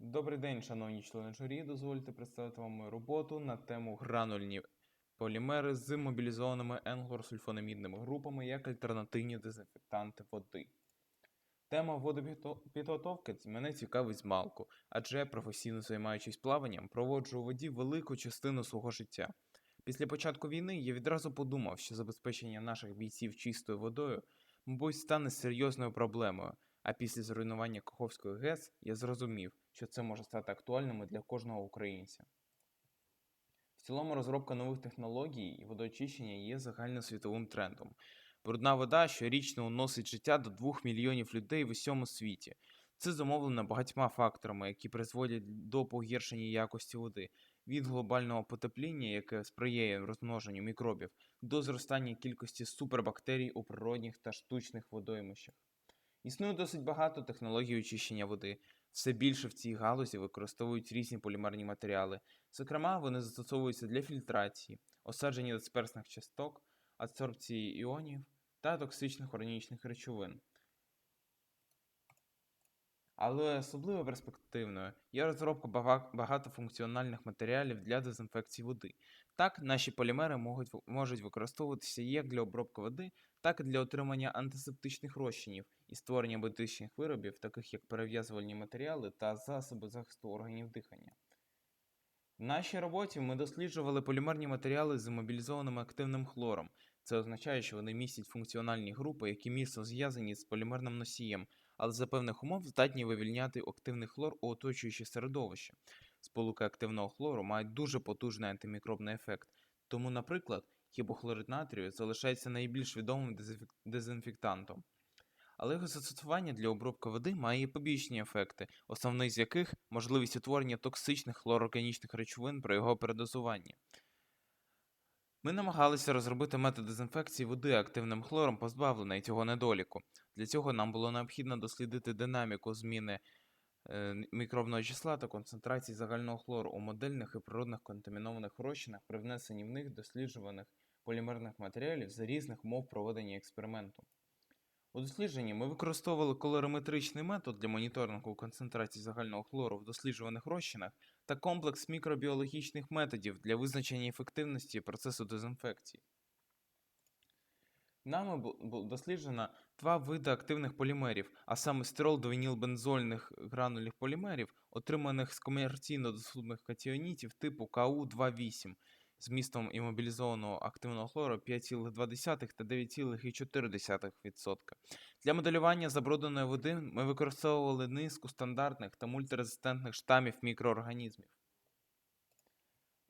Добрий день, шановні члени журі. Дозвольте представити вам мою роботу на тему гранульні полімери з мобілізованими енглорсульфонамідними групами як альтернативні дезінфектанти води. Тема водопідготовки мене цікавить змалку, адже професійно займаючись плаванням, проводжу у воді велику частину свого життя. Після початку війни я відразу подумав, що забезпечення наших бійців чистою водою, мабуть, стане серйозною проблемою. А після зруйнування Каховської ГЕС я зрозумів, що це може стати актуальним для кожного українця. В цілому розробка нових технологій і водоочищення є загальносвітовим трендом. Брудна вода щорічно уносить життя до 2 мільйонів людей в усьому світі. Це зумовлено багатьма факторами, які призводять до погіршення якості води, від глобального потепління, яке сприяє розмноженню мікробів, до зростання кількості супербактерій у природних та штучних водоймищах. Існує досить багато технологій очищення води. Все більше в цій галузі використовують різні полімерні матеріали. Зокрема, вони застосовуються для фільтрації, осадження дисперсних часток, адсорбції іонів та токсичних органічних речовин. Але особливо перспективною є розробка бага- багатофункціональних матеріалів для дезінфекції води. Так, наші полімери можуть використовуватися як для обробки води, так і для отримання антисептичних розчинів і створення медичних виробів, таких як перев'язувальні матеріали та засоби захисту органів дихання. В нашій роботі ми досліджували полімерні матеріали з мобілізованим активним хлором. Це означає, що вони містять функціональні групи, які міцно зв'язані з полімерним носієм, але за певних умов здатні вивільняти активний хлор у оточуюче середовище. Сполуки активного хлору мають дуже потужний антимікробний ефект. Тому, наприклад, хіпохлорид натрію залишається найбільш відомим дезінфектантом. Але його застосування для обробки води має побічні ефекти, основний з яких можливість утворення токсичних хлорорганічних речовин при його передозуванні. Ми намагалися розробити метод дезінфекції води активним хлором, позбавлений цього недоліку. Для цього нам було необхідно дослідити динаміку зміни е, мікробного числа та концентрації загального хлору у модельних і природних контамінованих розчинах при внесенні в них досліджуваних полімерних матеріалів за різних умов проведення експерименту. У дослідженні ми використовували колориметричний метод для моніторингу концентрації загального хлору в досліджуваних розчинах та комплекс мікробіологічних методів для визначення ефективності процесу дезінфекції. Нами було досліджено два види активних полімерів, а саме стирол-двінілбензольних гранульних полімерів, отриманих з комерційно доступних катіонітів типу КУ-28 з містом імобілізованого активного хлору 5,2 та 9,4%. Для моделювання забрудненої води ми використовували низку стандартних та мультирезистентних штамів мікроорганізмів.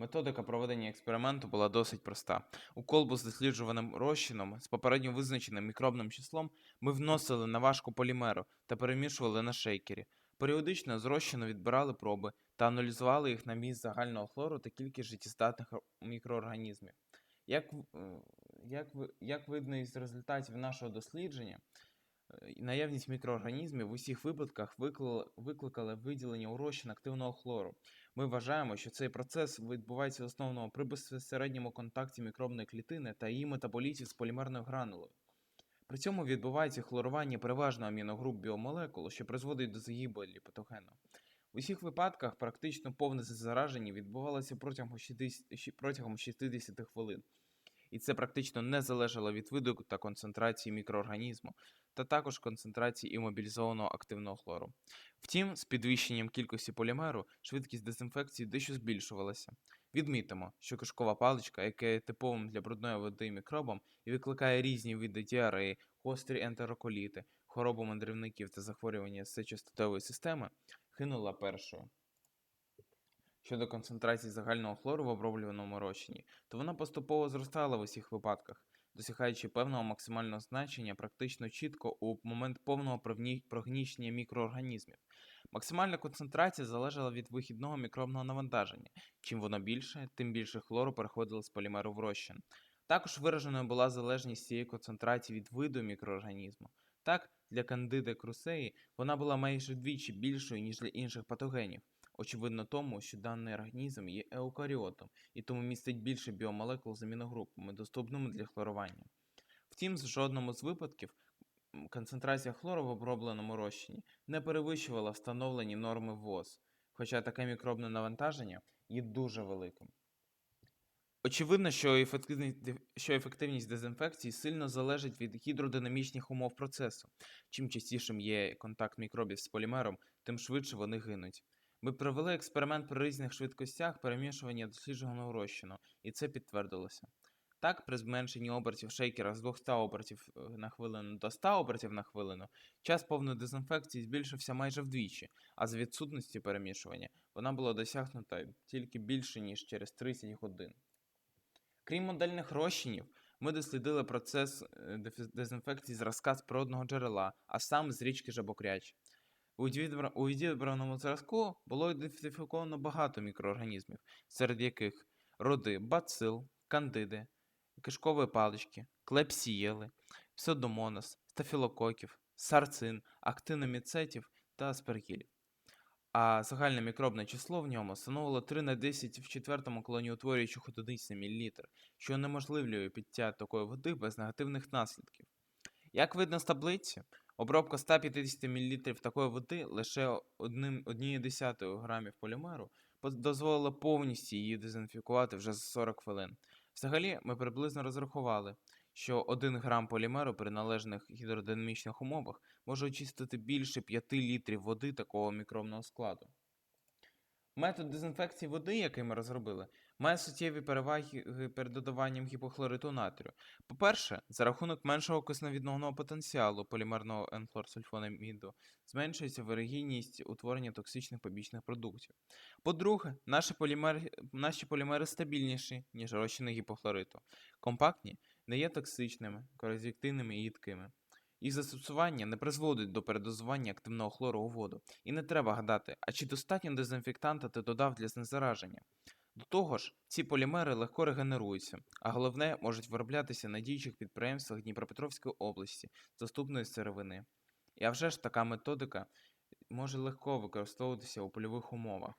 Методика проведення експерименту була досить проста. У колбу з досліджуваним розчином з попередньо визначеним мікробним числом ми вносили на важку полімеру та перемішували на шейкері. Періодично з розчину відбирали проби та аналізували їх на міст загального хлору та кількість життєздатних мікроорганізмів. Як, е, як, як видно із результатів нашого дослідження, е, наявність мікроорганізмів в усіх випадках викликала, виділення у розчин активного хлору. Ми вважаємо, що цей процес відбувається в основному при безпосередньому контакті мікробної клітини та її метаболітів з полімерною гранулою. При цьому відбувається хлорування переважно аміногруп біомолекул, що призводить до загибелі патогену. В усіх випадках практично повне зараження відбувалося протягом 60, протягом 60 хвилин. І це практично не залежало від виду та концентрації мікроорганізму, та також концентрації імобілізованого активного хлору. Втім, з підвищенням кількості полімеру швидкість дезінфекції дещо збільшувалася. Відмітимо, що кишкова паличка, яка є типовим для брудної води мікробом і викликає різні види діареї, гострі ентероколіти, хворобу мандрівників та захворювання сечостатевої системи, хинула першою. Щодо концентрації загального хлору в оброблюваному розчині, то вона поступово зростала в усіх випадках, досягаючи певного максимального значення практично чітко у момент повного прогні- прогніщення мікроорганізмів. Максимальна концентрація залежала від вихідного мікробного навантаження. Чим воно більше, тим більше хлору переходило з полімеру в розчин. Також вираженою була залежність цієї концентрації від виду мікроорганізму. Так, для кандиди крусеї вона була майже вдвічі більшою, ніж для інших патогенів. Очевидно тому, що даний організм є еукаріотом і тому містить більше біомолекул з аміногрупами, доступними для хлорування. Втім, в жодному з випадків концентрація хлору в обробленому розчині не перевищувала встановлені норми ВОЗ. хоча таке мікробне навантаження є дуже великим. Очевидно, що ефективність, що ефективність дезінфекції сильно залежить від гідродинамічних умов процесу. Чим частішим є контакт мікробів з полімером, тим швидше вони гинуть. Ми провели експеримент при різних швидкостях перемішування досліджуваного розчину, і це підтвердилося. Так, при зменшенні обертів шейкера з 200 обертів е, на хвилину до 100 обертів на хвилину, час повної дезінфекції збільшився майже вдвічі, а з відсутності перемішування вона була досягнута тільки більше, ніж через 30 годин. Крім модельних розчинів, ми дослідили процес е, дезінфекції зразка з природного джерела, а саме з річки Жабокряч. У відібраному зразку було ідентифіковано багато мікроорганізмів, серед яких роди бацил, кандиди, кишкової палички, клепсієли, псевдомонас, стафілококів, сарцин, актиноміцетів та аспергілів. А загальне мікробне число в ньому становило 3 на 10 в четвертому колоніутворюючих на мілілітр, що унеможливлює пиття такої води без негативних наслідків. Як видно з таблиці, обробка 150 мл такої води лише одним- однією десятою грамів полімеру дозволила повністю її дезінфікувати вже за 40 хвилин. Взагалі, ми приблизно розрахували, що 1 грам полімеру при належних гідродинамічних умовах може очистити більше 5 літрів води такого мікробного складу. Метод дезінфекції води, який ми розробили, має суттєві переваги перед додаванням гіпохлориту натрію. По-перше, за рахунок меншого кисневідновного потенціалу полімерного енхлорсульфонаміду зменшується вирогідність утворення токсичних побічних продуктів. По-друге, наші полімери, наші полімери стабільніші, ніж розчини гіпохлориту. Компактні, не є токсичними, корозіктивними і їдкими. Їх застосування не призводить до передозування активного хлору у воду. І не треба гадати, а чи достатньо дезінфектанта ти додав для знезараження. До того ж, ці полімери легко регенеруються, а головне можуть вироблятися на діючих підприємствах Дніпропетровської області з доступної сировини. І а вже ж така методика може легко використовуватися у польових умовах.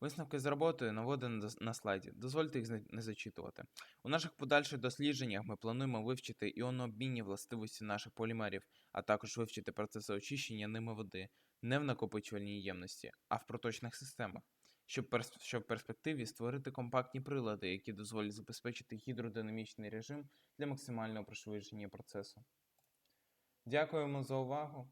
Висновки з роботи наводені на слайді. Дозвольте їх не зачитувати. У наших подальших дослідженнях ми плануємо вивчити іонообмінні властивості наших полімерів, а також вивчити процеси очищення ними води не в накопичувальній ємності, а в проточних системах, щоб в перспективі створити компактні прилади, які дозволять забезпечити гідродинамічний режим для максимального пришвидшення процесу. Дякуємо за увагу.